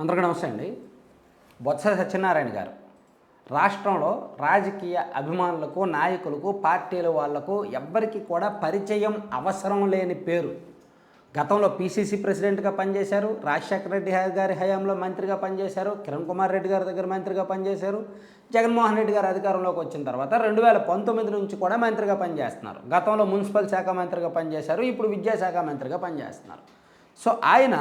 అందరికీ నమస్తే అండి. బొత్స సత్యనారాయణ గారు. రాష్ట్రంలో రాజకీయ అభిమానులకు నాయకులకు పార్టీల వాళ్ళకు ఎవ్వరికి కూడా పరిచయం అవసరం లేని పేరు. గతంలో పీసీసీ ప్రెసిడెంట్గా పనిచేశారు రాజశేఖర రెడ్డి గారి హయాంలో మంత్రిగా పనిచేశారు కిరణ్ కుమార్ రెడ్డి గారి దగ్గర మంత్రిగా పనిచేశారు జగన్మోహన్ రెడ్డి గారు అధికారంలోకి వచ్చిన తర్వాత రెండు వేల పంతొమ్మిది నుంచి కూడా మంత్రిగా పనిచేస్తున్నారు. గతంలో మున్సిపల్ శాఖ మంత్రిగా పనిచేశారు ఇప్పుడు విద్యాశాఖ మంత్రిగా పనిచేస్తున్నారు. సో ఆయన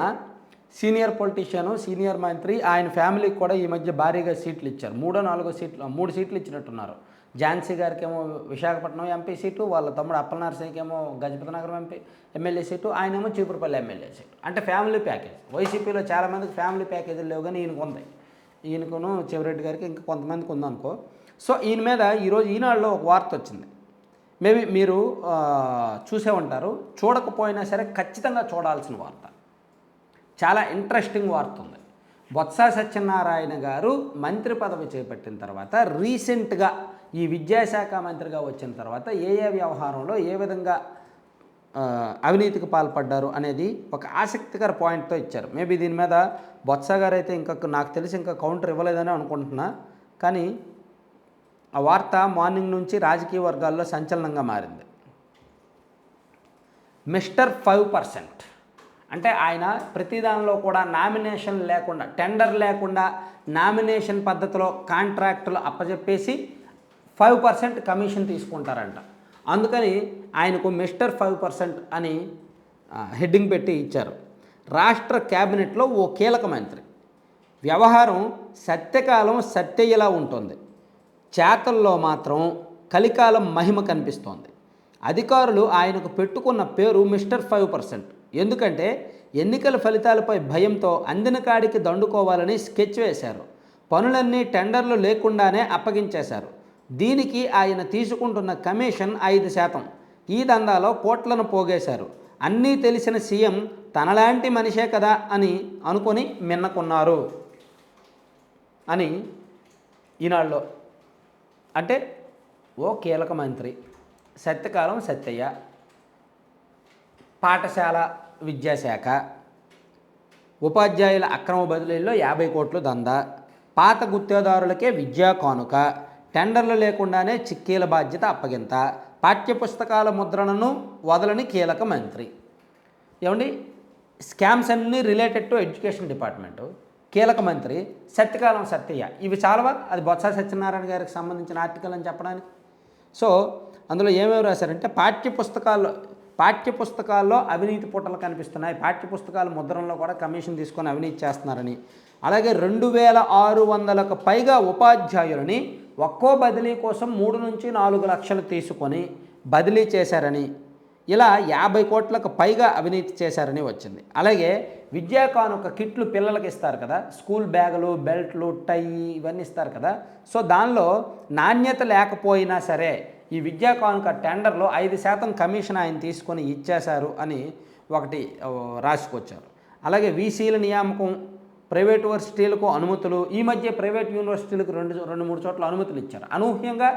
సీనియర్ పొలిటీషియను సీనియర్ మంత్రి ఆయన ఫ్యామిలీకి కూడా ఈ మధ్య భారీగా సీట్లు ఇచ్చారు. మూడో నాలుగో సీట్లు మూడు సీట్లు ఇచ్చినట్టున్నారు. ఝాన్సీ గారికి ఏమో విశాఖపట్నం ఎంపీ సీటు వాళ్ళ తమ్ముడు అప్పలనరసింహకి ఏమో గజపతి నగరం ఎంపీ ఎమ్మెల్యే సీటు ఆయనేమో చీపురుపల్లి ఎమ్మెల్యే సీటు. అంటే ఫ్యామిలీ ప్యాకేజ్. వైసీపీలో చాలామందికి ఫ్యామిలీ ప్యాకేజీలు లేవు కానీ ఈయనకు ఉంది. ఈయనకును చివరెడ్డి గారికి ఇంకా కొంతమందికి ఉందనుకో సో ఈయన మీద ఈరోజు ఈనాడులో ఒక వార్త వచ్చింది. మేబీ మీరు చూసే ఉంటారు. చూడకపోయినా సరే ఖచ్చితంగా చూడాల్సిన వార్త. చాలా ఇంట్రెస్టింగ్ వార్త ఉంది బొత్స సత్యనారాయణ గారు మంత్రి పదవి చేపట్టిన తర్వాత రీసెంట్గా ఈ విద్యాశాఖ మంత్రిగా వచ్చిన తర్వాత ఏ ఏ వ్యవహారంలో ఏ విధంగా అవినీతికి పాల్పడ్డారు అనేది ఒక ఆసక్తికర పాయింట్తో ఇచ్చారు. మేబీ దీని మీద బొత్స గారు అయితే ఇంకా నాకు తెలిసి ఇంకా కౌంటర్ ఇవ్వలేదని అనుకుంటున్నా. కానీ ఆ వార్త మార్నింగ్ నుంచి రాజకీయ వర్గాల్లో సంచలనంగా మారింది. మిస్టర్ ఫైవ్ పర్సెంట్ అంటే ఆయన ప్రతి దానిలో కూడా నామినేషన్ లేకుండా టెండర్ లేకుండా నామినేషన్ పద్ధతిలో కాంట్రాక్టులు అప్పచెప్పేసి ఫైవ్ పర్సెంట్ కమిషన్ తీసుకుంటారంట. అందుకని ఆయనకు మిస్టర్ ఫైవ్ పర్సెంట్ అని హెడ్డింగ్ పెట్టి ఇచ్చారు. రాష్ట్ర క్యాబినెట్లో ఓ కీలక మంత్రి. వ్యవహారం సత్యకాలం సత్యయ్యలా ఉంటుంది. చేతల్లో మాత్రం కలికాలం మహిమ కనిపిస్తోంది. అధికారులు ఆయనకు పెట్టుకున్న పేరు మిస్టర్ ఫైవ్ పర్సెంట్. ఎందుకంటే ఎన్నికల ఫలితాలపై భయంతో అందిన కాడికి దండుకోవాలని స్కెచ్ వేశారు. పనులన్నీ టెండర్లు లేకుండానే అప్పగించేశారు. దీనికి ఆయన తీసుకుంటున్న కమిషన్ ఐదు శాతం. ఈ దందాలో కోట్లను పోగేశారు. అన్నీ తెలిసిన సీఎం తనలాంటి మనిషే కదా అని అనుకొని మిన్నకున్నారు. అని ఈనాడులో అంటే ఓ కీలక మంత్రి సత్యకాలం సత్యయ్య పాఠశాల విద్యాశాఖ ఉపాధ్యాయుల అక్రమ బదిలీల్లో యాభై కోట్లు దందా పాత గుత్తేదారులకే విద్యా కానుక టెండర్లు లేకుండానే చిక్కీల బాధ్యత అప్పగింత పాఠ్యపుస్తకాల ముద్రణను వదలని కీలక మంత్రి. ఏమండి? స్కామ్స్ అన్నీ రిలేటెడ్ టు ఎడ్యుకేషన్ డిపార్ట్మెంటు. కీలక మంత్రి సత్యకాలం సత్యయ్య. ఇవి చాలవా? అది బొత్స సత్యనారాయణ గారికి సంబంధించిన ఆర్టికల్ అని చెప్పడానికి. సో అందులో ఏమేమి రాశారంటే పాఠ్య పాఠ్యపుస్తకాల్లో పాఠ్య పుస్తకాల్లో అవినీతి పుటలు కనిపిస్తున్నాయి. పాఠ్యపుస్తకాల ముద్రణలో కూడా కమిషన్ తీసుకొని అవినీతి చేస్తున్నారని. అలాగే రెండు వేల ఆరు వందలకు పైగా ఉపాధ్యాయులని ఒక్కో బదిలీ కోసం మూడు నుంచి నాలుగు లక్షలు తీసుకొని బదిలీ చేశారని ఇలా యాభై కోట్లకు పైగా అవినీతి చేశారని వచ్చింది. అలాగే విద్యా కానుక కిట్లు పిల్లలకి ఇస్తారు కదా స్కూల్ బ్యాగులు బెల్ట్లు టై ఇవన్నీ ఇస్తారు కదా. సో దానిలో నాణ్యత లేకపోయినా సరే ఈ విద్యా కానుక టెండర్లో ఐదు శాతం కమిషన్ ఆయన తీసుకొని ఇచ్చేశారు అని ఒకటి రాసుకొచ్చారు. అలాగే వీసీల నియామకం ప్రైవేట్ యూనివర్సిటీలకు అనుమతులు ఈ మధ్య ప్రైవేట్ యూనివర్సిటీలకు రెండు రెండు మూడు చోట్ల అనుమతులు ఇచ్చారు. అనూహ్యంగా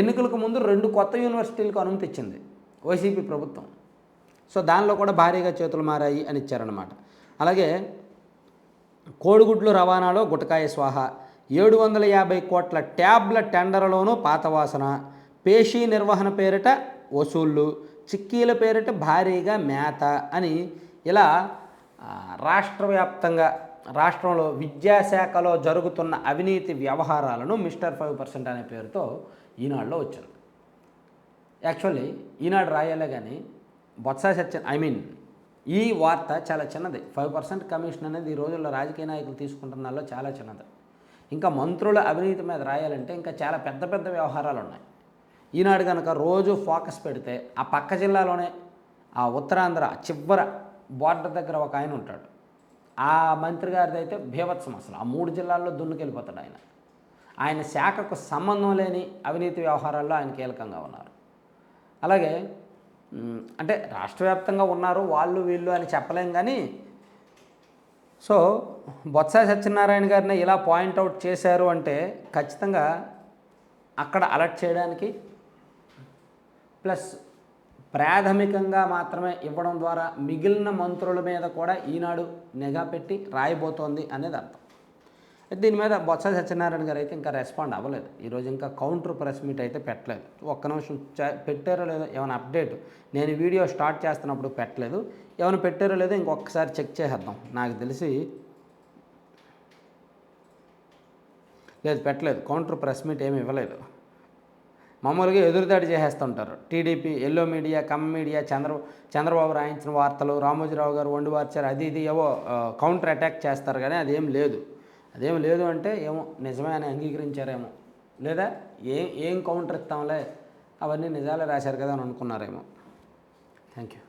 ఎన్నికలకు ముందు రెండు కొత్త యూనివర్సిటీలకు అనుమతి ఇచ్చింది వైసీపీ ప్రభుత్వం. సో దానిలో కూడా భారీగా చేతులు మారాయి అని ఇచ్చారనమాట అలాగే కోడిగుడ్లు రవాణాలో గుటకాయ స్వాహ ఏడు వందల యాభై కోట్ల ట్యాబ్ల టెండర్లోనూ పాతవాసన పేషీ నిర్వహణ పేరిట వసూళ్ళు చిక్కీల పేరిట భారీగా మేత అని ఇలా రాష్ట్రవ్యాప్తంగా రాష్ట్ర వ్యాప్తంగా రాష్ట్రంలో విద్యాశాఖలో జరుగుతున్న అవినీతి వ్యవహారాలను మిస్టర్ ఫైవ్ పర్సెంట్ అనే పేరుతో ఈనాడులో వచ్చింది యాక్చువల్లీ ఈనాడు రాయాలే కానీ బొత్స సత్యన్ ఐ మీన్ ఈ వార్త చాలా చిన్నది. ఫైవ్ పర్సెంట్ కమిషన్ అనేది ఈ రోజుల్లో రాజకీయ నాయకులు తీసుకుంటున్నాలో చాలా చిన్నది. ఇంకా మంత్రుల అవినీతి మీద రాయాలంటే ఇంకా చాలా పెద్ద పెద్ద వ్యవహారాలు ఉన్నాయి. ఈనాడు కనుక రోజు ఫోకస్ పెడితే ఆ పక్క జిల్లాలోనే ఆ ఉత్తరాంధ్ర చివర బోర్డర్ దగ్గర ఒక ఆయన ఉంటాడు. ఆ మంత్రి గారిది అయితే భీభత్సం అసలు. ఆ మూడు జిల్లాల్లో దున్నుకెళ్ళిపోతాడు ఆయన. ఆయన శాఖకు సంబంధం లేని అవినీతి వ్యవహారాల్లో ఆయన కీలకంగా ఉన్నారు. అలాగే అంటే రాష్ట్ర వ్యాప్తంగా ఉన్నారు వాళ్ళు వీళ్ళు అని చెప్పలేం కానీ సో బొత్స సత్యనారాయణ గారిని ఇలా పాయింట్అవుట్ చేశారు అంటే ఖచ్చితంగా అక్కడ అలర్ట్ చేయడానికి ప్లస్ ప్రాథమికంగా మాత్రమే ఇవ్వడం ద్వారా మిగిలిన మంత్రుల మీద కూడా ఈనాడు నిఘా పెట్టి రాయబోతోంది అనేది అర్థం. అయితే దీని మీద బొత్స సత్యనారాయణ గారు అయితే ఇంకా రెస్పాండ్ అవ్వలేదు. ఈరోజు ఇంకా కౌంటర్ ప్రెస్ మీట్ అయితే పెట్టలేదు. ఒక్క నిమిషం పెట్టారో లేదో ఏమైనా అప్డేట్ నేను వీడియో స్టార్ట్ చేస్తున్నప్పుడు పెట్టలేదు. ఏమైనా పెట్టారో లేదో ఇంకొకసారి చెక్ చేసేద్దాం. నాకు తెలిసి లేదు పెట్టలేదు. కౌంటర్ ప్రెస్ మీట్ ఏమి ఇవ్వలేదు. మామూలుగా ఎదురుదాడి చేసేస్తుంటారు. TDP yellow media cum media Chandra Chandrababu రాయించిన వార్తలు రామోజీరావు గారు వండి వార్చారు అది ఇది ఏవో కౌంటర్ అటాక్ చేస్తారు కానీ అదేం లేదు. అదేం లేదు అంటే ఏమో నిజమే అని అంగీకరించారేమో. లేదా ఏం ఏం కౌంటర్ ఇస్తాంలే అవన్నీ నిజాలే రాశారు కదా అని అనుకున్నారేమో. Thank you